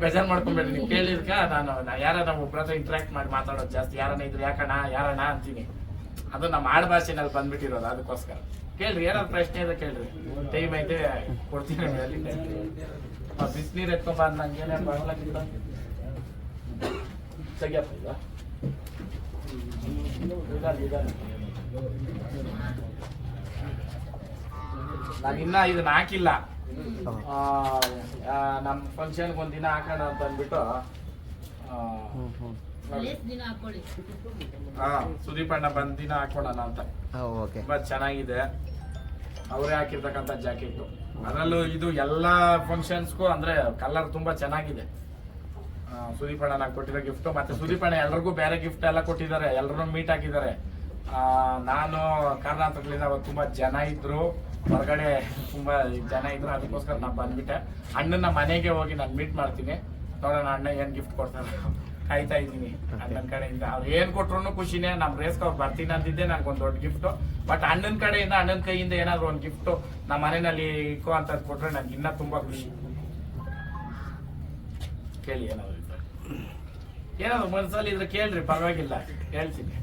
ಬೇಜಾರ್ ಮಾಡ್ಕೊಂಬೇಡಿ, ನೀವು ಕೇಳಿದ್ಕ ನಾನು ಯಾರ ಯಾರನ್ನ ಒಬ್ರ ಹತ್ರ ಇಂಟ್ರಾಕ್ಟ್ ಮಾಡಿ ಮಾತಾಡೋದು ಜಾಸ್ತಿ, ಯಾರನ್ನ ಇದ್ರು ಯಾಕಣ್ಣ, ಯಾರಣ್ಣ ಅಂತೀನಿ. ಅದು ನಮ್ಮ ಆಡ್ಭಾಷೆನಲ್ಲಿ ಬಂದ್ಬಿಟ್ಟಿರೋದು, ಅದಕ್ಕೋಸ್ಕರ. ಕೇಳ್ರಿ, ಏನಾದ್ರು ಪ್ರಶ್ನೆ ಇದೆ ಕೇಳ್ರಿ. ಟೈಮ್ ಐತೆ, ಕೊಡ್ತೀನಿ ಬಿಸಿನೀರು ಎತ್ಕೊಂಬ ಬಂದ್ ನಂಗೆ ಏನೇನು ಬಾಗ್ಲಾಗಿಲ್ಲ ತೆಗಿಯಪ್ಪ. ನಾನು ಇನ್ನ ಇದನ್ನ ಹಾಕಿಲ್ಲ. ನಮ್ಮ ಫಂಕ್ಷನ್ಗೆ ದಿನ ಹಾಕೋಣ ಅಂತ ಅಂದ್ಬಿಟ್ಟು ಆ, ದಿನ ಹಾಕೊಳ್ಳಿ. ಆ, ಸುದೀಪ್ ಅಣ್ಣ ಬಂದ್ ದಿನ ಹಾಕೋಣ ಅಂತ. ಓಕೆ. ತುಂಬಾ ಚೆನ್ನಾಗಿದೆ. ಅವರೇ ಹಾಕಿರ್ತಕ್ಕಂಥ ಜಾಕೆಟ್ ಅದರಲ್ಲೂ ಇದು ಎಲ್ಲಾ ಫಂಕ್ಷನ್ಸ್ಗೂ ಅಂದ್ರೆ ಕಲರ್ ತುಂಬಾ ಚೆನ್ನಾಗಿದೆ. ಆ, ಸುದೀಪ್ ಅಣ್ಣ ಕೊಟ್ಟಿರೋ ಗಿಫ್ಟ್ ಮತ್ತೆ ಸುದೀಪ್ ಅಣ್ಣ ಎಲ್ರಿಗೂ ಬೇರೆ ಗಿಫ್ಟ್ ಎಲ್ಲ ಕೊಟ್ಟಿದ್ದಾರೆ. ಎಲ್ಲರೂ ಮೀಟ್ ಆಗಿದ್ದಾರೆ ಆ, ನಾನು ಕರ್ನಾಟಕದಿಂದ ಅವಾಗ ತುಂಬಾ ಜನ ಇದ್ರು. ಹೊರಗಡೆ ತುಂಬಾ ಜನ ಇದ್ರು ಅದಕ್ಕೋಸ್ಕರ ನಾನು ಬಂದ್ಬಿಟ್ಟೆ. ಅಣ್ಣನ ಮನೆಗೆ ಹೋಗಿ ನಾನು ಮೀಟ್ ಮಾಡ್ತೀನಿ. ನೋಡೋಣ ಅಣ್ಣ ಏನು ಗಿಫ್ಟ್ ಕೊಡ್ತಾರೆ. ಕಾಯ್ತಾ ಇದ್ದೀನಿ ಅಣ್ಣನ ಕಡೆಯಿಂದ. ಅವ್ರು ಏನು ಕೊಟ್ರು ಖುಷಿನೇ ನಮ್ಮ ರೇಸ್ಗೆ ಅವ್ರು ಬರ್ತೀನಿ ಅಂತಿದ್ದೆ ನನಗೆ ಒಂದು ದೊಡ್ಡ ಗಿಫ್ಟ್ ಬಟ್ ಅಣ್ಣನ ಕಡೆಯಿಂದ ಅಣ್ಣನ ಕೈಯಿಂದ ಏನಾದರೂ ಒಂದು ಗಿಫ್ಟ್ ನಮ್ಮ ಮನೆಯಲ್ಲಿ ಇಕ್ಕು ಅಂತ ಕೊಟ್ಟರೆ ನನ್ಗೆ ಇನ್ನೂ ತುಂಬಾ ಖುಷಿ. ಕೇಳಿ ಏನಾದ್ರು ಏನಾದರೂ ಏನಾದ್ರು ಮನ್ಸಲ್ಲಿ ಇದ್ರೆ ಕೇಳ್ರಿ ಪರವಾಗಿಲ್ಲ. ಹೇಳ್ತೀನಿ.